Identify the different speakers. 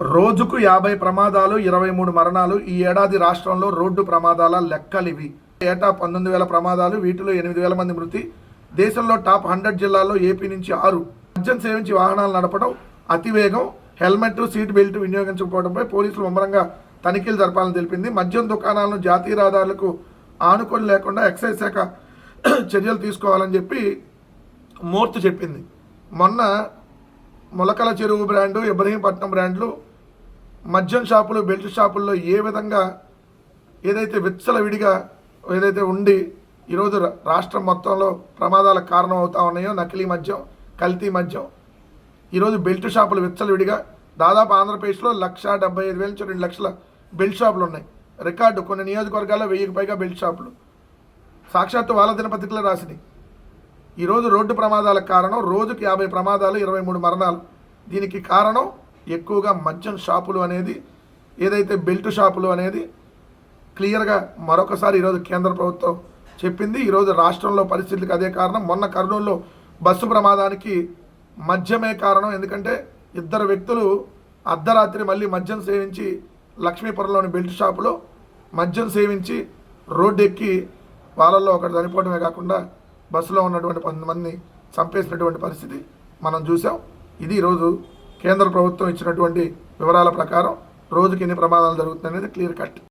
Speaker 1: రోజుకు యాభై ప్రమాదాలు ఇరవై మూడు మరణాలు ఈ ఏడాది రాష్ట్రంలో రోడ్డు ప్రమాదాల లెక్కలివి. ఏటా పంతొమ్మిది వేల ప్రమాదాలు వీటిలో ఎనిమిది వేల మంది మృతి. దేశంలో టాప్ హండ్రెడ్ జిల్లాల్లో ఏపీ నుంచి ఆరు. మద్యం సేవించి వాహనాలు నడపడం అతివేగం. హెల్మెట్ సీట్ బెల్ట్ వినియోగించకపోవడంపై పోలీసులు ముమ్మరంగా తనిఖీలు జరపాలని తెలిపింది. మద్యం దుకాణాలను జాతీయ రహదారులకు ఆనుకొని లేకుండా ఎక్సైజ్ శాఖ చర్యలు తీసుకోవాలని చెప్పి మూర్తి చెప్పింది. మొన్న మొలకల చెరువు బ్రాండు ఇబ్రహీంపట్నం బ్రాండ్లు మద్యం షాపులు బెల్ట్ షాపుల్లో ఏ విధంగా ఏదైతే విచ్చల విడిగా ఏదైతే ఉండి ఈరోజు రాష్ట్రం మొత్తంలో ప్రమాదాలకు కారణం అవుతా ఉన్నాయో నకిలీ మద్యం కల్తీ మద్యం ఈరోజు బెల్ట్ షాపులు విచ్చల విడిగా దాదాపు ఆంధ్రప్రదేశ్లో లక్ష డెబ్బై ఐదు వేల నుంచి రెండు లక్షల బెల్ట్ షాపులు ఉన్నాయి. రికార్డు కొన్ని నియోజకవర్గాల్లో వెయ్యికి పైగా బెల్ట్ షాపులు. సాక్షాత్తు వాళ్ళ దినపత్రికలో రాసినాయి ఈరోజు రోడ్డు ప్రమాదాలకు కారణం రోజుకి యాభై ప్రమాదాలు ఇరవై మూడు మరణాలు. దీనికి కారణం ఎక్కువగా మద్యం షాపులు అనేది ఏదైతే బెల్ట్ షాపులు అనేది క్లియర్గా మరొకసారి ఈరోజు కేంద్ర ప్రభుత్వం చెప్పింది. ఈరోజు రాష్ట్రంలో పరిస్థితులకు అదే కారణం. మొన్న కర్నూలులో బస్సు ప్రమాదానికి మద్యమే కారణం. ఎందుకంటే ఇద్దరు వ్యక్తులు అర్ధరాత్రి మళ్ళీ మద్యం సేవించి లక్ష్మీపురంలోని బెల్ట్ షాపులో మద్యం సేవించి రోడ్డు ఎక్కి వాళ్ళల్లో ఒకటి చనిపోవడమే కాకుండా బస్సులో ఉన్నటువంటి కొంతమంది చంపేసినటువంటి పరిస్థితి మనం చూసాం ఇది ఈరోజు కేంద్ర ప్రభుత్వం ఇచ్చినటువంటి వివరాల ప్రకారం రోజుకి ఎన్ని ప్రమాదాలు జరుగుతున్నాయి అనేది క్లియర్ కట్.